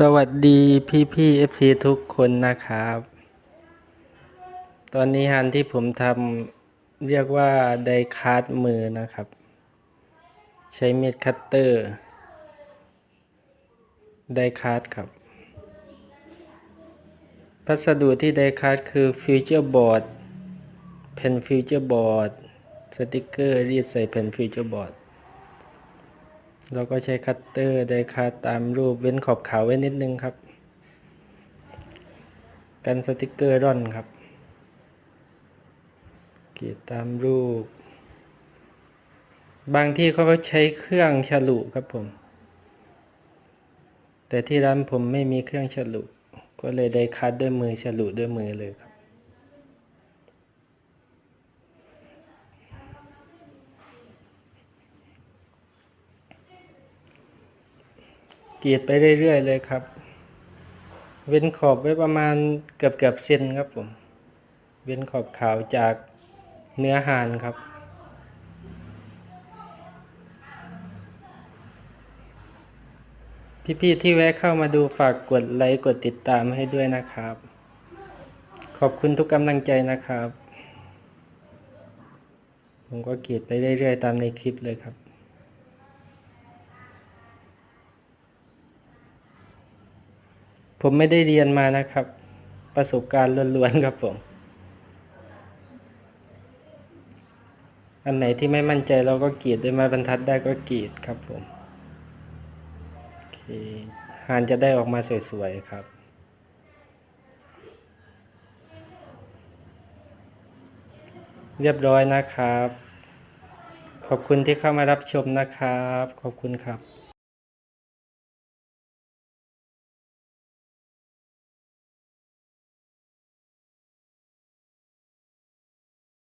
สวัสดีพี่พี่เอฟซีทุกคนนะครับ ตอนนี้ฮันที่ผมทำเรียกว่าไดคาร์ดมือนะครับ ใช้มีดคัตเตอร์ไดคาร์ดครับพัสดุที่ไดคาร์ดคือฟิวเจอร์บอร์ดแผ่นฟิวเจอร์บอร์ดสติกเกอร์รีดใส่แผ่นฟิวเจอร์บอร์ด เราก็ใช้คัตเตอร์ได้คัตตามรูปเว้นขอบขาวไว้นิดนึงครับ กันสติกเกอร์ร่อนครับกรีดตามรูป บางที่เขาก็ใช้เครื่องฉลุครับผม แต่ที่ร้านผมไม่มีเครื่องฉลุ ก็เลยได้คัดด้วยมือฉลุด้วยมือเลยครับ รีดไปเรื่อยๆเลยครับ เว้นขอบไว้ประมาณเกือบเกือบๆเซนครับผม เว้นขอบขาวจากเนื้อหานครับพี่ๆที่แวะเข้ามาดูฝากกดไลค์กดติดตามให้ด้วยนะครับ ขอบคุณทุกกำลังใจนะครับ ผมก็เกรีดไปเรื่อยๆตามในคลิปเลยครับ ผมไม่ได้เรียนมานะครับ ประสบการณ์ล้วนๆครับผม อันไหนที่ไม่มั่นใจเราก็กรีดด้วยไม้บรรทัดได้ก็กรีดครับผมโอเคหานจะได้ออกมาสวยๆครับเรียบร้อยนะครับ ขอบคุณที่เข้ามารับชมนะครับ ขอบคุณครับ